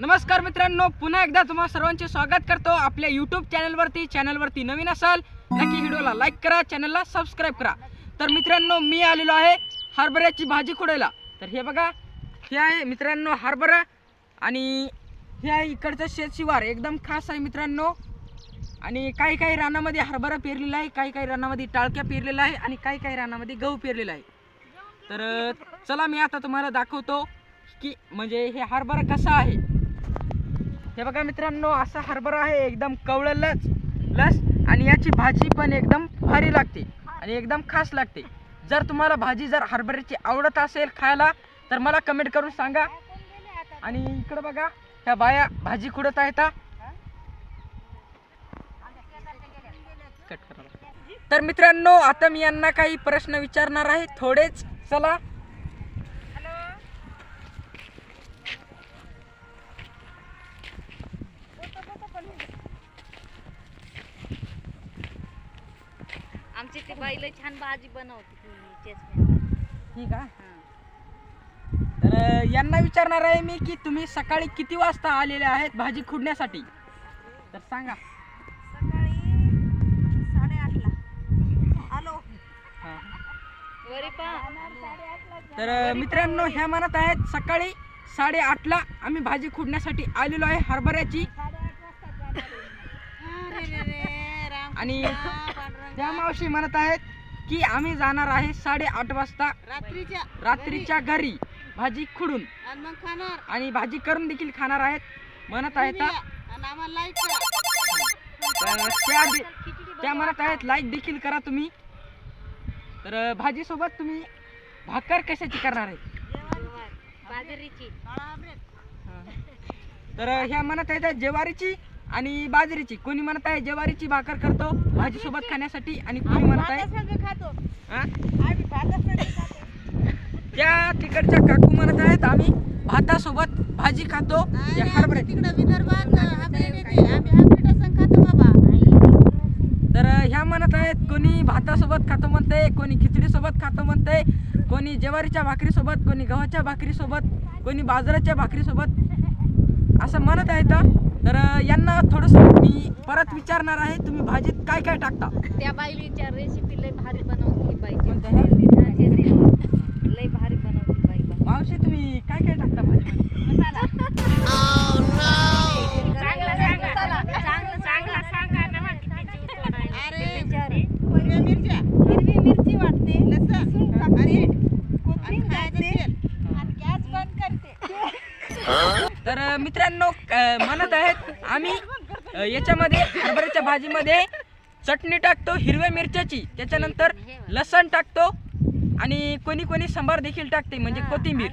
नमस्कार मित्रांनो पुन्हा एकदा तुम्हा सर्वांचे स्वागत करतो आपल्या युट्यूब चॅनलवरती चॅनलवरती नवीन असाल नक्की व्हिडिओला लाईक करा चॅनलला सबस्क्राईब करा. तर मित्रांनो मी आलेलो आहे हरभऱ्याची भाजी खोडायला. तर हे बघा हे आहे मित्रांनो हरभरा आणि हे आहे इकडचं शेत शिवार एकदम खास आहे मित्रांनो. आणि काही काही रानामध्ये हरभरा पेरलेला आहे काही काही रानामध्ये टाळक्या पेरलेला आहे आणि काही काही रानामध्ये गहू पेरलेला आहे. तर चला मी आता तुम्हाला दाखवतो की म्हणजे हे हरभरा कसा आहे. हे बघा मित्रांनो असा हरभरा आहे एकदम कवळलच लस आणि याची भाजी पण एकदम भारी लागते आणि एकदम खास लागते. जर तुम्हाला भाजी जर हरभऱ्याची आवडत असेल खायला तर मला कमेंट करून सांगा. आणि इकडं बघा ह्या बाया भाजी खुडत आहेत तर मित्रांनो आता मी यांना काही प्रश्न विचारणार आहे. थोडेच चला. आमची ती बाई लय छान भाजी बनवते ती ठीक आहे तर यांना विचारणार आहे मी की तुम्ही सकाळी किती वाजता आलेले आहेत भाजी खुडण्यासाठी? तर सांगा. सकाळी साडेआठला. आलो हा. वरी पा तर मित्रांनो ह्या म्हणत आहेत सकाळी साडेआठला आम्ही भाजी खुडण्यासाठी आलेलो आहे हरभऱ्याची. आणि त्या मावशी म्हणत आहेत की आम्ही जाणार आहे साडेआठ वाजता रात्रीच्या रात्रीच्या घरी. भाजी खुडून. आणि मग खाणार. आणि भाजी करून देखील खाणार आहेत. म्हणत आहेत. आणि आम्हाला तर त्या दे- त्या म्हणत आहेत लाईक देखील करा तुम्ही. तर भाजी सोबत तुम्ही भाकर कशाची करणार आहे बाजरीची. तर ह्या म्हणत आहेत ज्वारीची आणि बाजरीची कोणी म्हणत आहे ज्वारीची भाकर करतो भाजी सोबत खाण्यासाठी आणि कोणी म्हणत आहे हा? त्या तिकडच्या काकू म्हणत आहेत आम्ही भातासोबत भाजी खातो. या तर ह्या म्हणत आहेत कोणी भातासोबत खातो म्हणते कोणी खिचडीसोबत खातो म्हणते कोणी ज्वारीच्या भाकरीसोबत कोणी गव्हाच्या भाकरीसोबत कोणी बाजराच्या भाकरीसोबत. असं म्हणत आहेत तर यांना थोडंसं मी परत विचारणार आहे तुम्ही भाजीत काय काय टाकता? त्या बाईलीच्या रेसिपी लय भारी बनवते बाई. कोणत्या? ह्या? लय भारी बनवते बाई. मावशी तुम्ही काय काय टाकता भाजीमध्ये? मसाला. चांगला सांगा. चांगलं चांगला सांगा. ना मग किती जीव तोडायला. अरे हिरव्या मिरच्या? हिरवी मिरची वाटते. लसूण आणि कोथिंबीर टाकते. आणि गॅस बंद करते. तर मित्रांनो म्हणत आहेत आम्ही याच्यामध्ये हरभऱ्याच्या भाजीमध्ये चटणी टाकतो हिरव्या मिरच्याची. त्याच्यानंतर लसण टाकतो आणि कोणी कोणी सांबार देखील टाकते म्हणजे कोथिंबीर.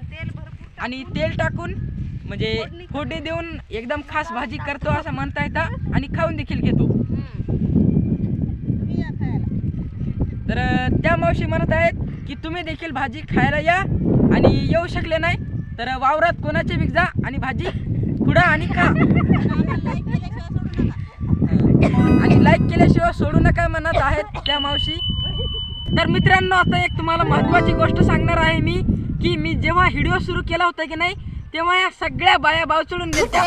आणि तेल टाकून म्हणजे फोडणी देऊन एकदम खास भाजी करतो असं म्हणता येतं आणि खाऊन देखील घेतो. तर त्या मावशी म्हणत आहेत की तुम्ही देखील भाजी खायला या आणि येऊ शकले नाही. तर वावरात कोणाचे बिग जा आणि भाजी खुडा आणि नका आणि लाईक केल्याशिवाय सोडू नका म्हणत आहेत त्या मावशी. तर मित्रांनो आता एक तुम्हाला महत्वाची गोष्ट सांगणार आहे मी की मी जेव्हा व्हिडिओ सुरू केला होता की नाही तेव्हा या सगळ्या बाया बाव चढून गेलत्या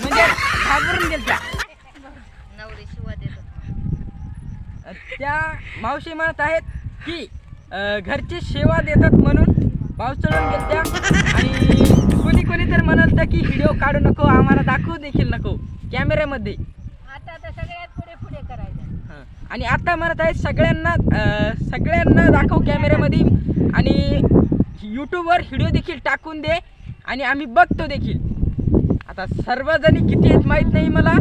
म्हणजे घाबरून गेलत्या देतात. त्या मावशी म्हणत आहेत की घरची सेवा देतात म्हणून भाव चढून गेलत्या आणि कोणी कोणी तर म्हणत होतं की व्हिडिओ काढू नको आम्हाला दाखवू देखील नको. कॅमेऱ्यामध्ये. आता तर सगळ्यात पुढे पुढे करायचं. आणि आता म्हणत आहेत सगळ्यांना सगळ्यांना दाखव कॅमेऱ्यामध्ये. आणि यूट्यूबवर व्हिडिओ देखील टाकून दे. आणि आम्ही बघतो देखील. आता सर्वजणी किती आहेत माहीत नाही मला.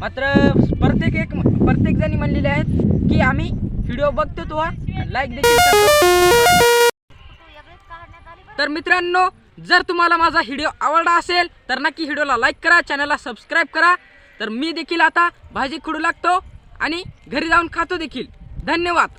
मात्र प्रत्येक एक प्रत्येक जणी म्हणलेले आहेत की आम्ही व्हिडिओ बघतो तो लाईक देखील तर मित्रांनो जर तुम्हाला माझा व्हिडिओ आवडला असेल तर नक्की व्हिडिओला लाईक करा चॅनलला सबस्क्राईब करा. तर मी देखील आता भाजी खुडू लागतो आणि घरी जाऊन खातो देखील. धन्यवाद.